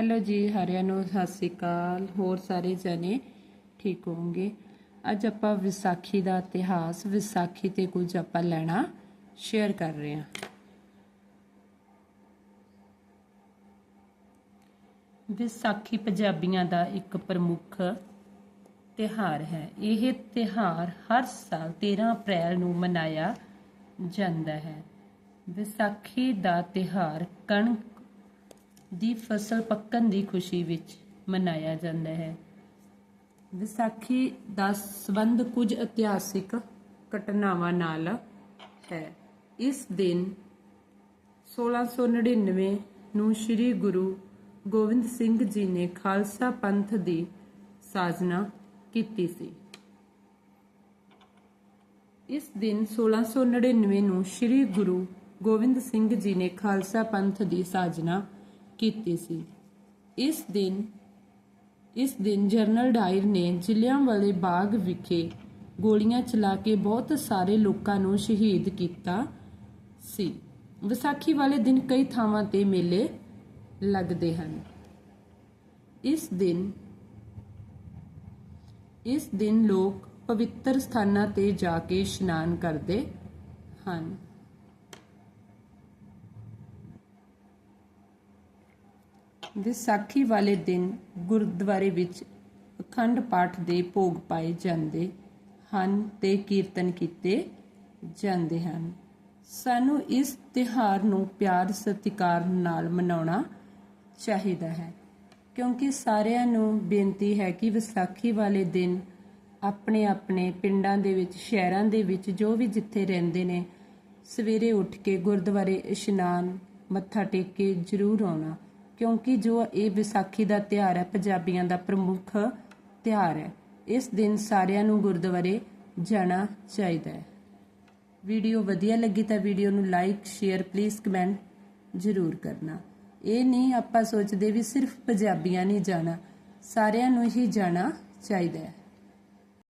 Hello ਜੀ, ਹਰਿਆਂ ਨੂੰ ਸਤਿ ਸ੍ਰੀ ਅਕਾਲ। ਹੋਰ ਸਾਰੇ ਜਣੇ ਠੀਕ ਹੋਵੋਗੇ? ਅੱਜ ਆਪਾਂ ਵਿਸਾਖੀ ਦਾ ਇਤਿਹਾਸ, ਵਿਸਾਖੀ ਤੇ ਕੁਝ ਆਪਾਂ ਲੈਣਾ ਸ਼ੇਅਰ ਕਰ ਰਹੇ ਹਾਂ। ਵਿਸਾਖੀ ਪੰਜਾਬੀਆਂ ਦਾ ਇੱਕ ਪ੍ਰਮੁੱਖ ਤਿਹਾਰ ਹੈ। ਇਹ ਤਿਹਾਰ ਹਰ ਸਾਲ 13 ਅਪ੍ਰੈਲ ਨੂੰ ਮਨਾਇਆ ਜਾਂਦਾ ਹੈ। ਵਿਸਾਖੀ ਦਾ ਤਿਹਾਰ ਕਣਕ ਦੀ ਫਸਲ ਪੱਕਣ ਦੀ ਖੁਸ਼ੀ ਵਿੱਚ ਮਨਾਇਆ ਜਾਂਦਾ ਹੈ। ਵਿਸਾਖੀ ਦਾ ਸੰਬੰਧ ਕੁਝ ਇਤਿਹਾਸਿਕ ਘਟਨਾਵਾਂ ਨਾਲ ਹੈ। ਇਸ ਦਿਨ 1699 ਨੂੰ ਸ੍ਰੀ ਗੁਰੂ ਗੋਬਿੰਦ ਸਿੰਘ ਜੀ ਨੇ ਖਾਲਸਾ ਪੰਥ ਦੀ ਸਾਜਨਾ ਕੀਤੀ ਸੀ। ਇਸ ਦਿਨ 1699 ਨੂੰ ਸ੍ਰੀ ਗੁਰੂ ਗੋਬਿੰਦ ਸਿੰਘ ਜੀ ਨੇ ਖਾਲਸਾ ਪੰਥ ਦੀ ਸਾਜਨਾ ਕੀਤੀ ਸੀ। ਇਸ ਦਿਨ ਇਸ ਦਿਨ ਜਨਰਲ ਡਾਇਰ ਨੇ ਜ਼ਿਲ੍ਹਿਆਂਵਾਲੇ ਬਾਗ ਵਿਖੇ ਗੋਲੀਆਂ ਚਲਾ ਕੇ ਬਹੁਤ ਸਾਰੇ ਲੋਕਾਂ ਨੂੰ ਸ਼ਹੀਦ ਕੀਤਾ ਸੀ। ਵਿਸਾਖੀ ਵਾਲੇ ਦਿਨ ਕਈ ਥਾਵਾਂ ਤੇ ਮੇਲੇ ਲੱਗਦੇ ਹਨ। ਇਸ ਦਿਨ ਇਸ ਦਿਨ ਲੋਕ ਪਵਿੱਤਰ ਸਥਾਨਾਂ ਤੇ ਜਾ ਕੇ ਇਸ਼ਨਾਨ ਕਰਦੇ ਹਨ। ਵਿਸਾਖੀ ਵਾਲੇ ਦਿਨ ਗੁਰਦੁਆਰੇ ਵਿੱਚ ਅਖੰਡ ਪਾਠ ਦੇ ਭੋਗ ਪਾਏ ਜਾਂਦੇ ਹਨ ਤੇ ਕੀਰਤਨ ਕੀਤੇ ਜਾਂਦੇ ਹਨ। ਸਾਨੂੰ ਇਸ ਤਿਹਾਰ ਨੂੰ ਪਿਆਰ ਸਤਿਕਾਰ ਨਾਲ ਮਨਾਉਣਾ ਚਾਹੀਦਾ ਹੈ, ਕਿਉਂਕਿ ਸਾਰਿਆਂ ਨੂੰ ਬੇਨਤੀ ਹੈ ਕਿ ਵਿਸਾਖੀ ਵਾਲੇ ਦਿਨ ਆਪਣੇ ਆਪਣੇ ਪਿੰਡਾਂ ਦੇ ਵਿੱਚ, ਸ਼ਹਿਰਾਂ ਦੇ ਵਿੱਚ, ਜੋ ਵੀ ਜਿੱਥੇ ਰਹਿੰਦੇ ਨੇ, ਸਵੇਰੇ ਉੱਠ ਕੇ ਗੁਰਦੁਆਰੇ ਇਸ਼ਨਾਨ, ਮੱਥਾ ਟੇਕ ਕੇ ਜ਼ਰੂਰ ਆਉਣਾ। ਕਿਉਂਕਿ ਜੋ ਇਹ ਵਿਸਾਖੀ ਦਾ ਤਿਉਹਾਰ ਹੈ, ਪੰਜਾਬੀਆਂ ਦਾ ਪ੍ਰਮੁੱਖ ਤਿਉਹਾਰ ਹੈ। ਇਸ ਦਿਨ ਸਾਰਿਆਂ ਨੂੰ ਗੁਰਦੁਆਰੇ ਜਾਣਾ ਚਾਹੀਦਾ ਹੈ। ਵੀਡੀਓ ਵਧੀਆ ਲੱਗੀ ਤਾਂ ਵੀਡੀਓ ਨੂੰ ਲਾਈਕ, ਸ਼ੇਅਰ ਪਲੀਜ਼ ਕਮੈਂਟ ਜ਼ਰੂਰ ਕਰਨਾ। ਇਹ ਨਹੀਂ ਆਪਾਂ ਸੋਚਦੇ ਵੀ ਸਿਰਫ ਪੰਜਾਬੀਆਂ ਨਹੀਂ ਜਾਣਾ, ਸਾਰਿਆਂ ਨੂੰ ਹੀ ਜਾਣਾ ਚਾਹੀਦਾ ਹੈ।